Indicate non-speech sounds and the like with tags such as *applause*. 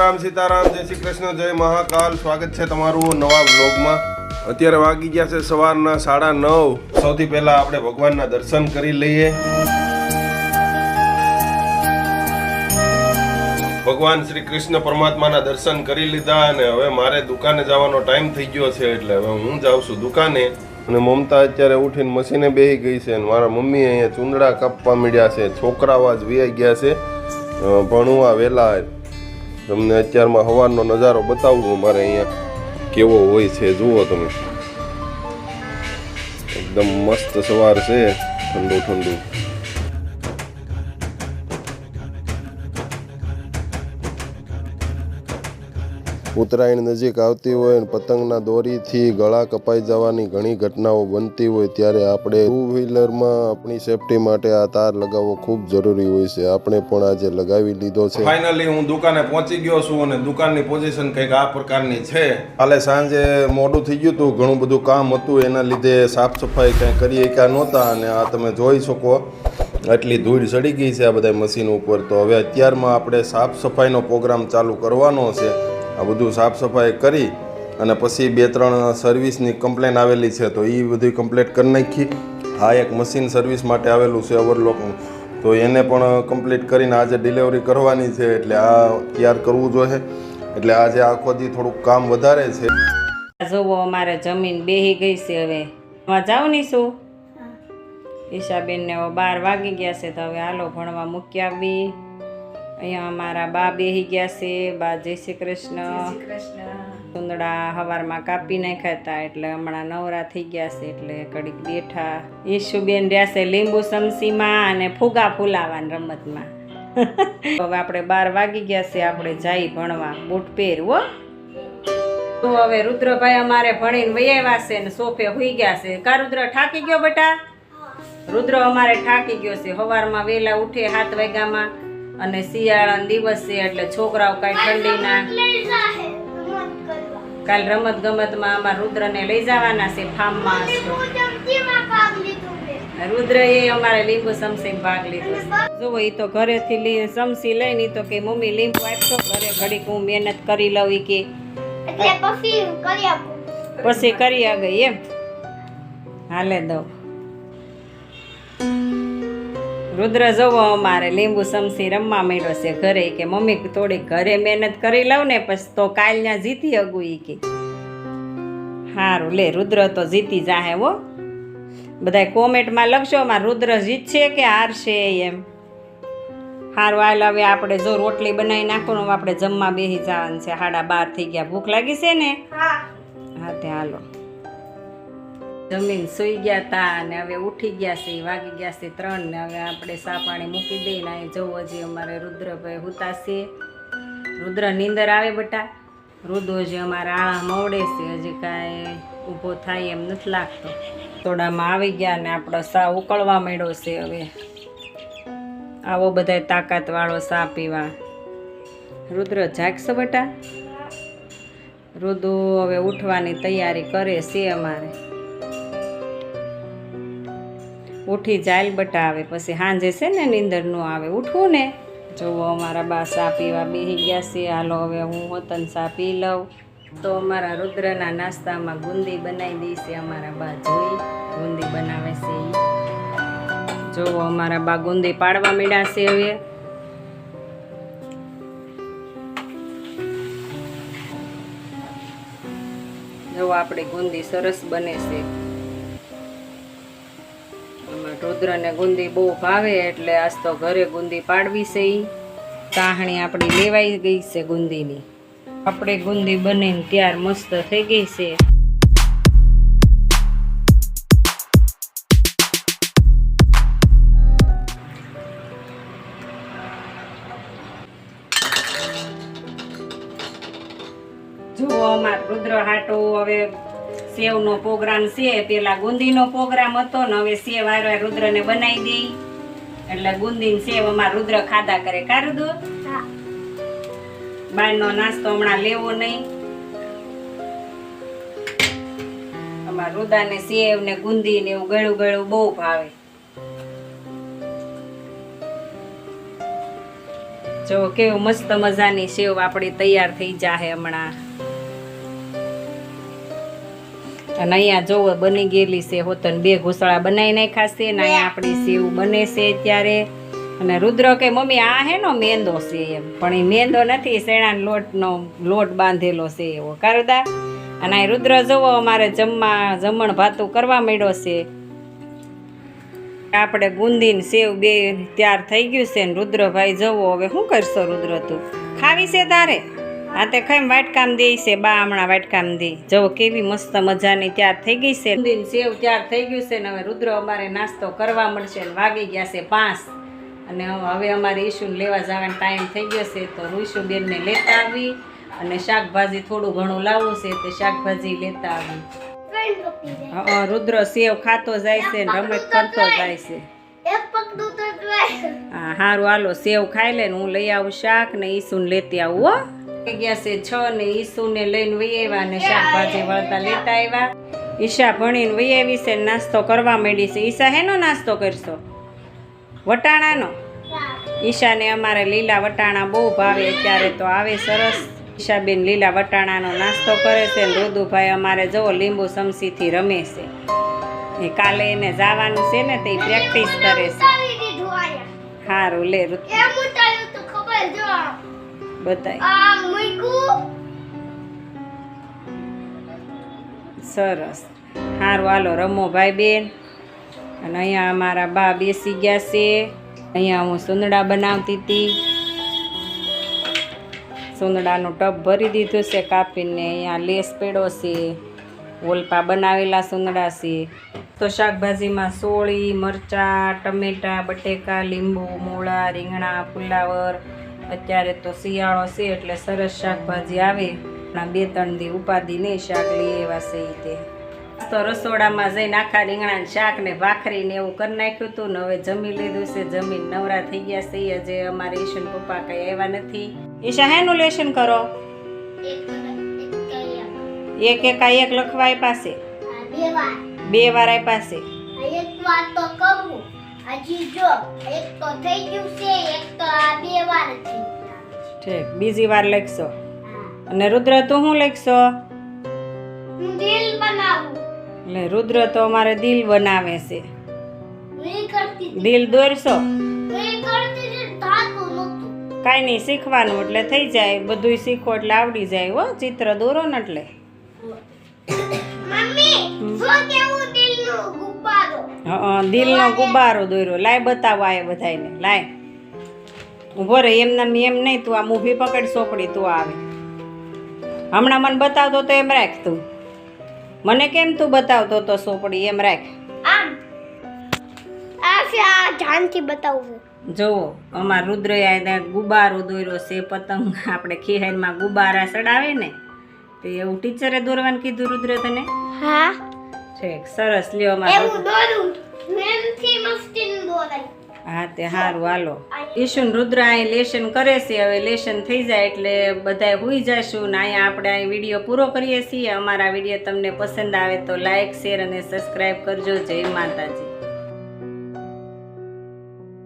રામ સીતારામ, જય શ્રી કૃષ્ણ, જય મહાકાલ. સ્વાગત છે તમારું નવા બ્લોગમાં અત્યારે વાગી ગયા છે સવારના સાડા નવ. સૌથી પહેલા આપણે ભગવાનના દર્શન કરી લઈએ. ભગવાન શ્રી કૃષ્ણ પરમાત્માના દર્શન કરી લીધા અને હવે મારે દુકાને જવાનો ટાઈમ થઈ ગયો છે એટલે હવે હું જાઉં છું દુકાને. અને મમતા અત્યારે ઉઠીને મશીને બેસી ગઈ છે અને મારા મમ્મી અહીંયા ચૂંદડા કાપવા મળ્યા છે. છોકરાઓ આજ વ્યાઈ ગયા છે. ભણવા વહેલા તમને અત્યારમાં હવાનો નજારો બતાવું મારે અહીંયા કેવો હોય છે, જુઓ તમે. એકદમ મસ્ત સવાર છે ઠંડુ ઠંડુ ઉત્તરાયણ નજીક આવતી હોય અને પતંગના દોરીથી ગળા કપાઈ જવાની ઘણી ઘટનાઓ બનતી હોય ત્યારે આપણે ટુ વ્હીલરમાં આપણી સેફટી માટે આ તાર લગાવવો ખૂબ જરૂરી હોય છે. આપણે પણ આજે લગાવી લીધો છે. ફાઇનલી હું દુકાને પહોંચી ગયો છું અને દુકાનની પોઝિશન કંઈક આ પ્રકારની છે. કાલે સાંજે મોડું થઈ ગયું હતું. ઘણું બધું કામ હતું. એના લીધે સાફ સફાઈ કંઈ કરી શક્યા નહોતા અને આ તમે જોઈ શકો. આટલી ધૂળ ચડી ગઈ છે આ બધા મશીન ઉપર. તો હવે અત્યારમાં આપણે સાફ સફાઈનો પ્રોગ્રામ ચાલુ કરવાનો છે. આ બધું સાફ સફાઈ કરી અને પછી બે ત્રણ સર્વિસની કમ્પ્લેન આવેલી છે તો એ બધી કમ્પ્લીટ કરી નાખી. આ એક મશીન સર્વિસ માટે આવેલું છે ઓવરલોકનું તો એને પણ કમ્પ્લીટ કરીને આજે ડિલિવરી કરવાની છે એટલે આ તૈયાર કરવું જોઈએ. એટલે આજે આખો દી થોડુંક કામ વધારે છે. જોવો અમારે જમીન બેહી ગઈ છે હવે. એમાં જાવની શું? ઈશાબેનને બાર વાગી ગયા છે તો હવે હાલો ભણવા મૂકી આવી. અહીંયા અમારા બા બેહી ગયા છે. બા જય શ્રી કૃષ્ણ. સુંદડા હવારમાં કાપી નાખ્યા હતા એટલે હમણાં નવરા થઈ ગયા છે એટલે કડીક બેઠા. ઈશુબેન રહ્યા છે લીંબુ સમસીમાં અને ફુગા ફૂલાવાની રમતમાં. *laughs* હવે આપણે બાર વાગી ગયા છે આપણે જઈ ભણવા. બૂટ પહેરવો તો હવે રુદ્રભાઈ અમારે ભણીને વૈયા છે ને સોફે હોઈ ગયા છે. કા રુદ્ર થાકી ગયો બેટા? રુદ્ર અમારે ઠાકી ગયો છે. સવારમાં વહેલા ઉઠે સાત વાગ્યામાં. અને શિયાળાના દિવસ છે એટલે છોકરાઓ કાંઈ ઠંડીના કાલ રમત ગમતમાં અમારા રુદ્રને લઈ જવાના છે ફાર્મમાં રુદ્ર એ અમારે લીંબુ સમસી ભાગ લીધો જુઓ એ તો ઘરેથી સમસી લઈને તો કે મમ્મી લીંબુ આપશો ઘરે ઘડીક હું મહેનત કરી લઉં કે. પછી કરી આપું. પછી કરી આ ગઈ એમ. હાલે દઉં. રુદ્ર જવો અમારે લીંબુ સમસી રમવા માંડ્યો છે ઘરે કે મમ્મી થોડીક ઘરે મહેનત કરી લઉં ને પછી તો કાલ ત્યાં જીતી અગું ઈ કે. સારું લે રુદ્ર તો જીતી જાહે હો. બધા કોમેન્ટમાં લખશો માં રુદ્ર જીતશે કે હારશે એમ? સારું હાલ હવે આપણે જો રોટલી બનાવી નાખો ને આપણે જમવા બેસી જવાનું છે. સાડા બાર થઈ ગયા. ભૂખ લાગી છે ને? હા. હા તે હાલો. જમીન સુઈ ગયા તા અને હવે ઉઠી ગયા છે, વાગી ગયા છે ત્રણ ને હવે આપણે સા પાણી મૂકી દઈને અહીં જવું હજી અમારે રુદ્રભાઈ હુતાશે રુદ્ર નીંદર આવે બટા? રુદો હજી અમારે આળા મવડે છે, હજી કાંઈ ઊભો થાય એમ નથી લાગતો. થોડામાં આવી ગયા ને આપણો સા ઉકળવા માંડ્યો છે હવે. આવો બધાય તાકાતવાળો સા પીવા. રુદ્ર જાગશો બટા? રુદુ હવે ઉઠવાની તૈયારી કરે છે અમારે. ઉઠી જાય બટાવે, પછી સાંજે છે ને નીંદર નો આવે. ઉઠવું ને. જોવો અમારા બા સા પીવા બેસી ગયા છે. હાલો, હવે હું હોતન સા પી લઉં. તો અમારા રુદ્રના નાસ્તામાં ગુંદી બનાવી દઈ છે અમારા બા. જોઈ, ગુંદી બનાવે છે જોવો અમારા બા ગુંદી પાડવા મળ્યા છે હવે. જો આપણી ગુંદી સરસ બને છે. રુદ્રને ગુંદી બહુ ભાવે એટલે આજ તો ઘરે ગુંદી પાડવી છે એ કાહણી આપણી લેવાઈ ગઈ છે ગુંદીની. આપણે ગુંદી બનીને ત્યાર મસ્ત થઈ ગઈ છે. જુઓ અમાર રુદ્ર હાટો હવે સેવનો પ્રોગ્રામ છે. પેલા ગુંદીનો પ્રોગ્રામ હતો ને હવે સેવ આવ્યો રુદ્રને બનાવી દઈ. એટલે ગુંદી સેવ અમાર રુદ્ર ખાધા કરે. કા રુદ્ર? બહારનો નાસ્તો હમણાં લેવો નહીં. અમારા રુદાને સેવ ને ગુંદી ને એવું ગળું ગળું બહુ ભાવે. જો કેવું મસ્ત મજાની સેવ આપણી તૈયાર થઈ જાહે હમણાં. અને અહીંયા જોવો બની ગયેલી છે હોતન બે ઘૂસળા બનાવી નાખ્યા છે ને અહીંયા આપણી સેવ બને છે ત્યારે અને રુદ્ર કે, મમ્મી, આ હે નો મેંદો છે એમ. પણ એ મેંદો નથી શેણાનો લોટનો લોટ બાંધેલો છે એવો. કારુદા અને આ રુદ્ર જોવો, અમારે જમવા, જમણ ભાતું કરવા માંડ્યો છે. આપણે ગુંદીને સેવ બે તૈયાર થઈ ગયું છે ને, રુદ્રભાઈ, જવો, હવે શું કરશો રુદ્ર તું? ખાવી છે તારે? આ તે ખાઈ વાટકામ દે છે બા હમણાં વાટકામ દે. જો કેવી મસ્ત મજાની તૈયાર થઈ ગઈ છે. ગુંદીને સેવ તૈયાર થઈ ગયું છે ને હવે રુદ્ર અમારે નાસ્તો કરવા મળશે ને વાગી ગયા છે પાંચ. અને હવે અમારે ઈશુને લેવા જવાનો ટાઈમ થઈ ગયો છે તો ઈશુબેનને લેતા આવી અને શાકભાજી થોડું ઘણું લાવવું છે તે શાકભાજી લેતા આવી. હા, રુદ્ર સેવ ખાતો જાય છે ને રમત કરતો જાય છે. એક પકડું તો ટ્રાય હા હારું હાલો સેવ ખાઈ લે ને હું લઈ આવું શાક ને ઈસુને લેતી આવું હો. ગયા છે છ ને ઈસુને લઈને વહી આવ્યા ને શાકભાજી વળતા લેતા આવ્યા. ઈશા ભણીને વહી આવી છે ને નાસ્તો કરવા માંડી છે. ઈશા હેનો નાસ્તો કરશો? વટાણાનો? ઈશાને અમારે લીલા વટાણા બહુ ભાવે અત્યારે તો આવે સરસ. ઈશાબેન લીલા વટાણાનો નાસ્તો કરે છે ને રોદુભાઈ અમારે જવો લીંબુ સમસીથી રમે છે. એ કાલે એને જવાનું છે ને તે પ્રેક્ટિસ કરે છે. સારું લે રુત બતાય. સરસ. સારું હાલો રમો ભાઈ બેન. અને અહીંયા અમારા બા બેસી ગયા છે. અહીંયા હું સુંદડા બનાવતી હતી. સુંદડાનું ટબ ભરી દીધું છે કાપીને અહીંયા લેસ પેડો છે. ઓલપા બનાવેલા સુંદડા છે. તો શાકભાજીમાં સોળી મરચાં ટમેટાં બટેકા લીંબુ મૂળા રીંગણા ફુલાવર અત્યારે તો શિયાળો છે એટલે સરસ શાકભાજી આવે પણ બે ત્રણ દી ઉપાદી નહીં શાક લઈ એવા છે તે. તો રસોડામાં જઈને આખા રીંગણા શાક ને ભાખરી ને એવું કરી નાખ્યું હતું ને હવે જમી લીધું છે. જમીન નવરા થઈ ગયા છે. હજે અમારે ઈશન પપ્પા કઈ આવ્યા નથી. ઈશા હેનું લેશન કરો? એક એકા એક લખવા છે? બે વાર. આપ્યા છે? એક વાર તો કરું. હજી જો એક તો થઈ ગયું છે એક તો આ બે વાર થઈ ઠીક બીજી વાર લખશો. અને રુદ્ર તું શું લખશો? હું દિલ બનાવું. એટલે રુદ્ર તો અમારે દિલ બનાવે છે. દિલ દોરશો? કાંઈ નહીં શીખવાનું એટલે થઈ જાય. બધુંય શીખો એટલે આવડી જાય હો. ચિત્ર દોરો ને એટલે. દિલનો ગુબ્બારો દોર્યો. લાય બતાવો આ બધાને લાય. ઊભો એમ એમને એમ નહીં તું આમ ઊભી પકડ સોપડી તું આવે. હમણાં મને બતાવતો તો એમ રાખ તું. મને કેમ તું બતાવતો તો સોપડી એમ રાખ. આમ. આ છે આ ધ્યાનથી બતાવું જુઓ અમાર રુદ્ર આ ગુબારો દોર્યો છે પતંગ. આપણે ખીહારમાં ગુબારા ચડાવે ને તે એવું ટીચરે દોરવાનું કીધું રુદ્ર તને? હા. ઠીક સરસ લ્યો એવું દોરું. મેનથી મસ્તીન બોલાય હા તે સારું હાલો. ઈશુન રુદ્ર અહીં લેશન કરે છે હવે લેશન થઈ જાય એટલે બધાય હોઈ જશું ને અહીંયા આપણે અહીં વીડિયો પૂરો કરીએ છીએ. અમારા વીડિયો તમને પસંદ આવે તો લાઈક શેર અને સબસ્ક્રાઈબ કરજો. જય માતાજી.